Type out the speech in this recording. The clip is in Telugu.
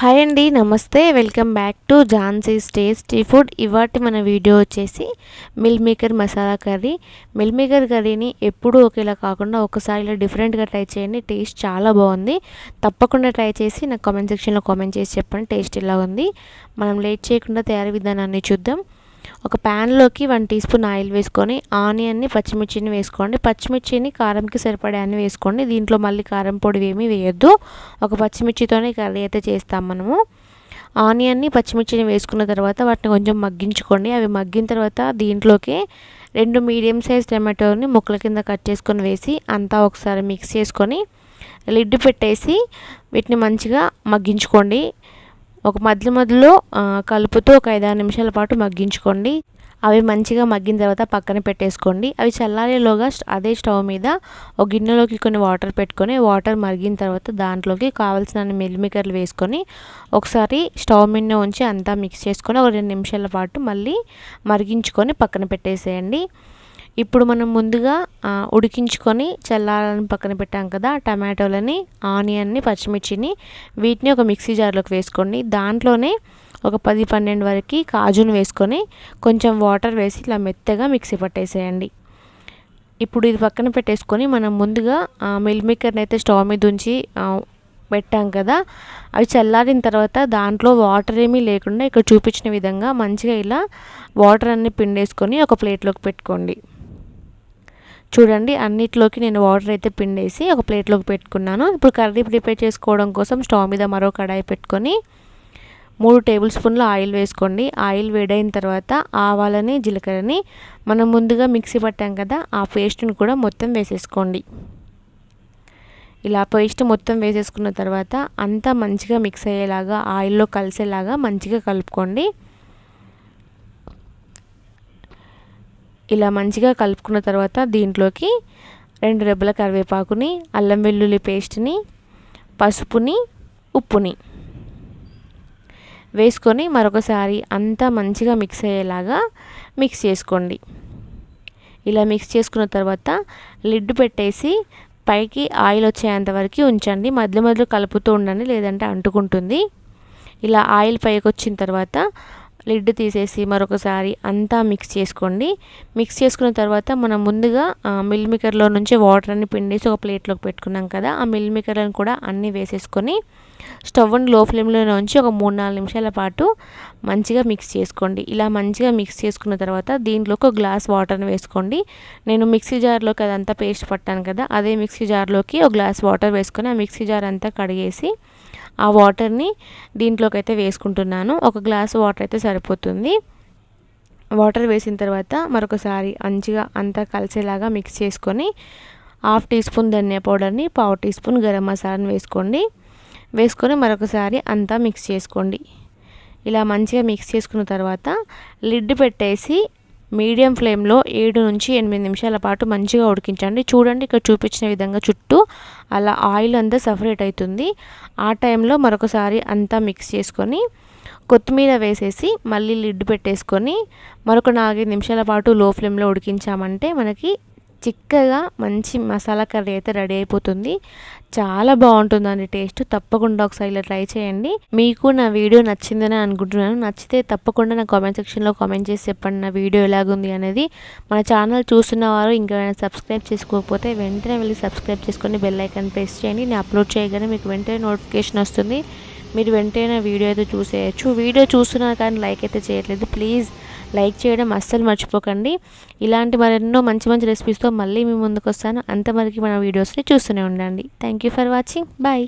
హాయ్ అండి నమస్తే. Welcome back to Jhansi's tasty food ఇవాటి మన వీడియో వచ్చేసి meal maker masala curry meal maker కర్రీని ఎప్పుడూ ఒకేలా కాకుండా ఒకసారి ఇలా డిఫరెంట్గా ట్రై చేయండి. టేస్ట్ చాలా బాగుంది. తప్పకుండా ట్రై చేసి నాకు కామెంట్ సెక్షన్లో కామెంట్ చేసి చెప్పండి. టేస్ట్ ఎలా ఉంది? మనం లేట్ చేయకుండా తయారీ విధానాన్ని చూద్దాం. ఒక ప్యాన్లోకి వన్ టీ స్పూన్ ఆయిల్ వేసుకొని ఆనియన్ని పచ్చిమిర్చిని వేసుకోండి. పచ్చిమిర్చిని కారంకి సరిపడే అన్ని వేసుకోండి. దీంట్లో మళ్ళీ కారం పొడి ఏమీ వేయొద్దు. ఒక పచ్చిమిర్చితోనే కర్రీ అయితే చేస్తాం మనము. ఆనియన్ని పచ్చిమిర్చిని వేసుకున్న తర్వాత వాటిని కొంచెం మగ్గించుకోండి. అవి మగ్గిన తర్వాత దీంట్లోకి రెండు మీడియం సైజ్ టమాటోని ముక్కల కింద కట్ చేసుకొని వేసి అంతా ఒకసారి మిక్స్ చేసుకొని లిడ్ పెట్టేసి వీటిని మంచిగా మగ్గించుకోండి. ఒక మధ్య మధ్యలో కలుపుతూ ఒక ఐదారు నిమిషాల పాటు మగ్గించుకోండి. అవి మంచిగా మగ్గిన తర్వాత పక్కన పెట్టేసుకోండి. అవి చల్లారేలోగా అదే స్టవ్ మీద ఒక గిన్నెలోకి కొన్ని వాటర్ పెట్టుకొని వాటర్ మరిగిన తర్వాత దాంట్లోకి కావాల్సిన మిల్మికర్లు వేసుకొని ఒకసారి స్టవ్ మీద ఉంచి అంతా మిక్స్ చేసుకొని ఒక రెండు నిమిషాల పాటు మళ్ళీ మరిగించుకొని పక్కన పెట్టేసేయండి. ఇప్పుడు మనం ముందుగా ఉడికించుకొని చల్లాలని పక్కన పెట్టాం కదా టమాటోలని ఆనియన్ని పచ్చిమిర్చిని వీటిని ఒక మిక్సీ జార్లోకి వేసుకోండి. దాంట్లోనే ఒక పది పన్నెండు వరకు కాజును వేసుకొని కొంచెం వాటర్ వేసి ఇలా మెత్తగా మిక్సీ పట్టేసేయండి. ఇప్పుడు ఇది పక్కన పెట్టేసుకొని మనం ముందుగా మిల్ మేకర్ని అయితే స్టవ్ మీద ఉంచి పెట్టాం కదా అవి చల్లారిన తర్వాత దాంట్లో వాటర్ ఏమీ లేకుండా ఇక్కడ చూపించిన విధంగా మంచిగా ఇలా వాటర్ అన్ని పిండేసుకొని ఒక ప్లేట్లోకి పెట్టుకోండి. చూడండి అన్నిట్లోకి నేను వాటర్ అయితే పిండేసి ఒక ప్లేట్లోకి పెట్టుకున్నాను. ఇప్పుడు కర్రీ ప్రిపేర్ చేసుకోవడం కోసం స్టవ్ మీద మరో కడాయి పెట్టుకొని మూడు టేబుల్ స్పూన్ల ఆయిల్ వేసుకోండి. ఆయిల్ వేడైన తర్వాత ఆవాలని జీలకర్రని మనం ముందుగా మిక్సీ పట్టాం కదా ఆ పేస్ట్ని కూడా మొత్తం వేసేసుకోండి. ఇలా పేస్ట్ మొత్తం వేసేసుకున్న తర్వాత అంతా మంచిగా మిక్స్ అయ్యేలాగా ఆయిల్లో కలిసేలాగా మంచిగా కలుపుకోండి. ఇలా మంచిగా కలుపుకున్న తర్వాత దీంట్లోకి రెండు రెబ్బల కరివేపాకుని అల్లం వెల్లుల్లి పేస్ట్ని పసుపుని ఉప్పుని వేసుకొని మరొకసారి అంతా మంచిగా మిక్స్ అయ్యేలాగా మిక్స్ చేసుకోండి. ఇలా మిక్స్ చేసుకున్న తర్వాత లిడ్ పెట్టేసి పైకి ఆయిల్ వచ్చేంత వరకు ఉంచండి. మధ్య మధ్యలో కలుపుతూ ఉండండి లేదంటే అంటుకుంటుంది. ఇలా ఆయిల్ పైకి వచ్చిన తర్వాత లిడ్ తీసేసి మరొకసారి అంతా మిక్స్ చేసుకోండి. మిక్స్ చేసుకున్న తర్వాత మనం ముందుగా మిల్ మేకర్లో నుంచి వాటర్ అన్ని పిండేసి ఒక ప్లేట్లోకి పెట్టుకున్నాం కదా ఆ మిల్ మేకర్లను కూడా అన్నీ వేసేసుకొని స్టవ్ని లో ఫ్లేమ్లో ఉంచి ఒక మూడు నాలుగు నిమిషాల పాటు మంచిగా మిక్స్ చేసుకోండి. ఇలా మంచిగా మిక్స్ చేసుకున్న తర్వాత దీంట్లోకి ఒక గ్లాస్ వాటర్ని వేసుకోండి. నేను మిక్సీ జార్లోకి అదంతా పేస్ట్ పట్టాను కదా అదే మిక్సీ జార్లోకి ఒక గ్లాస్ వాటర్ వేసుకొని ఆ మిక్సీ జార్ అంతా కడిగేసి ఆ వాటర్ని దీంట్లోకి అయితే వేసుకుంటున్నాను. ఒక గ్లాస్ వాటర్ అయితే సరిపోతుంది. వాటర్ వేసిన తర్వాత మరొకసారి మంచిగా అంతా కలిసేలాగా మిక్స్ చేసుకొని హాఫ్ టీ స్పూన్ ధనియా పౌడర్ని పావు టీ స్పూన్ గరం మసాలాని వేసుకోండి. వేసుకొని మరొకసారి అంతా మిక్స్ చేసుకోండి. ఇలా మంచిగా మిక్స్ చేసుకున్న తర్వాత లిడ్ పెట్టేసి మీడియం ఫ్లేమ్లో ఏడు నుంచి ఎనిమిది నిమిషాల పాటు మంచిగా ఉడికించండి. చూడండి ఇక్కడ చూపించిన విధంగా చుట్టూ అలా ఆయిల్ అంతా సపరేట్ అవుతుంది. ఆ టైంలో మరొకసారి అంతా మిక్స్ చేసుకొని కొత్తిమీర వేసేసి మళ్ళీ లిడ్ పెట్టేసుకొని మరొక నాలుగైదు నిమిషాల పాటు లో ఫ్లేమ్లో ఉడికించామంటే మనకి చిక్కగా మంచి మసాలా కర్రీ అయితే రెడీ అయిపోతుంది. చాలా బాగుంటుందండి టేస్ట్. తప్పకుండా ఒకసారి ఇలా ట్రై చేయండి. మీకు నా వీడియో నచ్చిందని అనుకుంటున్నాను. నచ్చితే తప్పకుండా నా కామెంట్ సెక్షన్లో కామెంట్ చేసి చెప్పండి నా వీడియో ఎలాగుంది అనేది. మన ఛానల్ చూస్తున్న వారు ఇంకా సబ్స్క్రైబ్ చేసుకోకపోతే వెంటనే వెళ్ళి సబ్స్క్రైబ్ చేసుకొని బెల్ ఐకాన్ ప్రెస్ చేయండి. నేను అప్లోడ్ చేయగానే మీకు వెంటనే నోటిఫికేషన్ వస్తుంది. మీరు వెంటనే వీడియో అయితే చూసేయచ్చు. వీడియో చూస్తున్నారు కానీ లైక్ అయితే చేయట్లేదు. ప్లీజ్ లైక్ చేయడం అస్సలు మర్చిపోకండి. ఇలాంటి మరెన్నో మంచి మంచి రెసిపీస్తో మళ్ళీ మీ ముందుకు వస్తాను అంతవరకు మన వీడియోస్ని చూస్తూనే ఉండండి. Thank you for watching bye